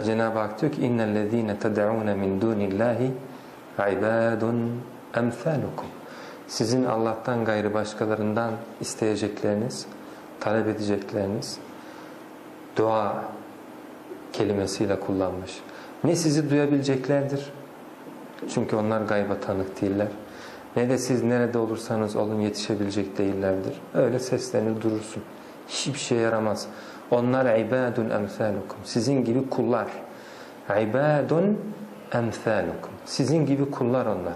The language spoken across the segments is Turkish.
Cenab-ı Hak diyor ki innellezîne ted'ûne min dûnillâhi ibâdun emsâlukum. Sizin Allah'tan gayrı başkalarından isteyecekleriniz, talep edecekleriniz dua kelimesiyle kullanmış. Ne sizi duyabileceklerdir. Çünkü onlar gayba tanık değiller. Ne de siz nerede olursanız olun yetişebilecek değillerdir. Öyle seslenir durursun. Hiçbir şey yaramaz. Onlar ibadun emsalukum. Sizin gibi kullar. İbadun emsalukum. Sizin gibi kullar onlar.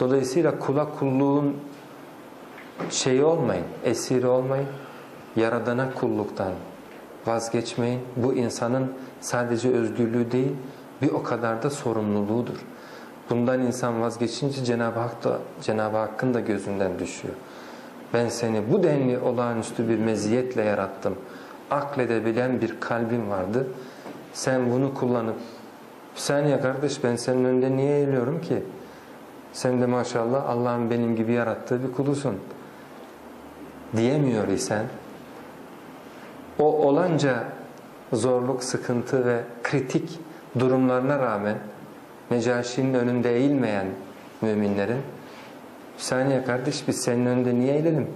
Dolayısıyla kula kulluğun şeyi olmayın, esiri olmayın. Yaradana kulluktan vazgeçmeyin. Bu insanın sadece özgürlüğü değil, bir o kadar da sorumluluğudur. Bundan insan vazgeçince Cenab-ı Hak da Cenab-ı Hakk'ın da gözünden düşüyor. Ben seni bu denli olağanüstü bir meziyetle yarattım. Akledebilen bir kalbin vardı. Sen bunu kullanıp bir saniye kardeş ben senin önünde niye eğiliyorum ki? Sen de maşallah Allah'ın benim gibi yarattığı bir kulusun. Diyemiyor isen o olanca zorluk, sıkıntı ve kritik durumlarına rağmen Necaşi'nin önünde eğilmeyen müminlerin bir saniye kardeş biz senin önünde niye eğilelim?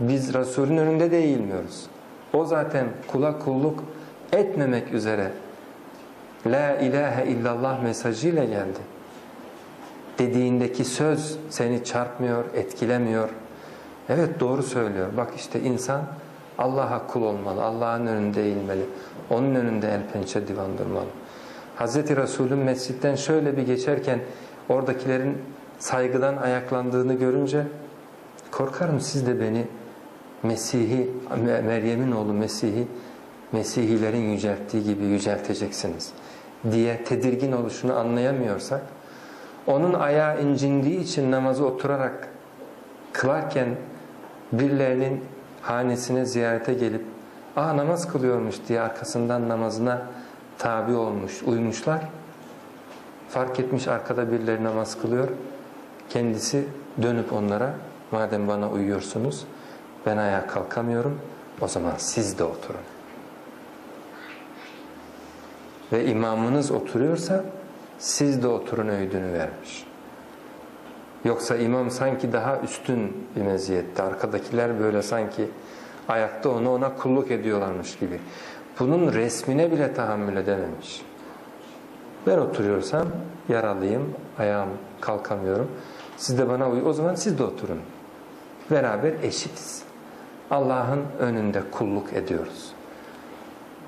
Biz Resul'ün önünde de eğilmiyoruz. O zaten kula kulluk etmemek üzere La ilahe illallah mesajıyla geldi. Dediğindeki söz seni çarpmıyor, etkilemiyor. Evet doğru söylüyor. Bak işte insan Allah'a kul olmalı, Allah'ın önünde eğilmeli, onun önünde el pençe divandırmalı. Hz. Resul'ün mescitten şöyle bir geçerken oradakilerin saygıdan ayaklandığını görünce korkarım siz de beni Mesih'i, Meryem'in oğlu Mesih'i Mesihilerin yücelttiği gibi yücelteceksiniz diye tedirgin oluşunu anlayamıyorsak onun ayağı incindiği için namazı oturarak kılarken birilerinin hanesine ziyarete gelip aa namaz kılıyormuş diye arkasından namazına tabi olmuş, uymuşlar. Fark etmiş arkada birileri namaz kılıyor. Kendisi dönüp onlara madem bana uyuyorsunuz ben ayağa kalkamıyorum o zaman siz de oturun. Ve imamınız oturuyorsa siz de oturun öğüdünü vermiş. Yoksa imam sanki daha üstün bir meziyette. Arkadakiler böyle sanki ayakta onu ona kulluk ediyorlarmış gibi. Bunun resmine bile tahammül edememiş. Ben oturuyorsam yaralıyım, ayağım kalkamıyorum. Siz de bana uy. O zaman siz de oturun. Beraber eşitiz. Allah'ın önünde kulluk ediyoruz.